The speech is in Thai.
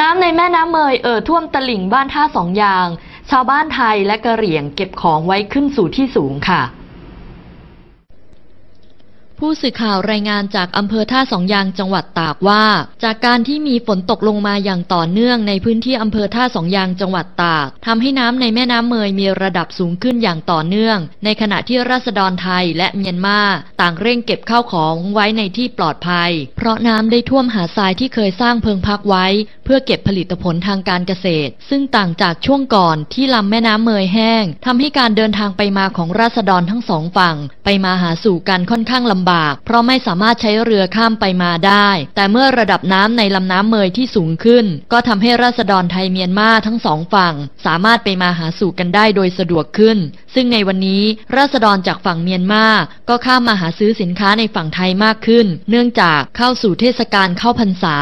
น้ำในแม่น้ำเมยเอ่อท่วมตลิ่งบ้านท่าสองยาง ชาวบ้านไทยและกะเหรี่ยงเก็บของไว้ขึ้นสู่ที่สูงค่ะ ผู้สื่อข่าวรายงานจากอำเภอท่าสองยางจังหวัดตากว่า จากการที่มีฝนตกลงมาอย่างต่อเนื่องในพื้นที่อำเภอท่าสองยางจังหวัดตากทำให้น้ำในแม่น้ำเมยมีระดับสูงขึ้นอย่างต่อเนื่อง ในขณะที่ราษฎรไทยและเมียนมาต่างเร่งเก็บข้าวของไว้ในที่ปลอดภัย เพราะน้ำได้ท่วมหาทรายที่เคยสร้างเพิงพักไว้ พื่อเก็บผลิตผลทางการเกษตร ซึ่งต่างจากช่วงก่อนที่ลำแม่น้ำเมยแห้งทำให้การเดินทางไปมาของราษฎรทั้งสองฝั่ง ไปมาหาสู่กันค่อนข้างลำบาก เพราะไม่สามารถใช้เรือข้ามไปมาได้ แต่เมื่อระดับน้ำในลำน้ำเมยที่สูงขึ้น ก็ทำให้ราษฎรไทยเมียนมาทั้งสองฝั่ง สามารถไปมาหาสู่กันได้โดยสะดวกขึ้น ซึ่งในวันนี้ราษฎรจากฝั่งเมียนมาก็ข้ามมาหาซื้อสินค้าในฝั่งไทยมากขึ้น เนื่องจากเข้าสู่เทศกาลเข้าพรรษา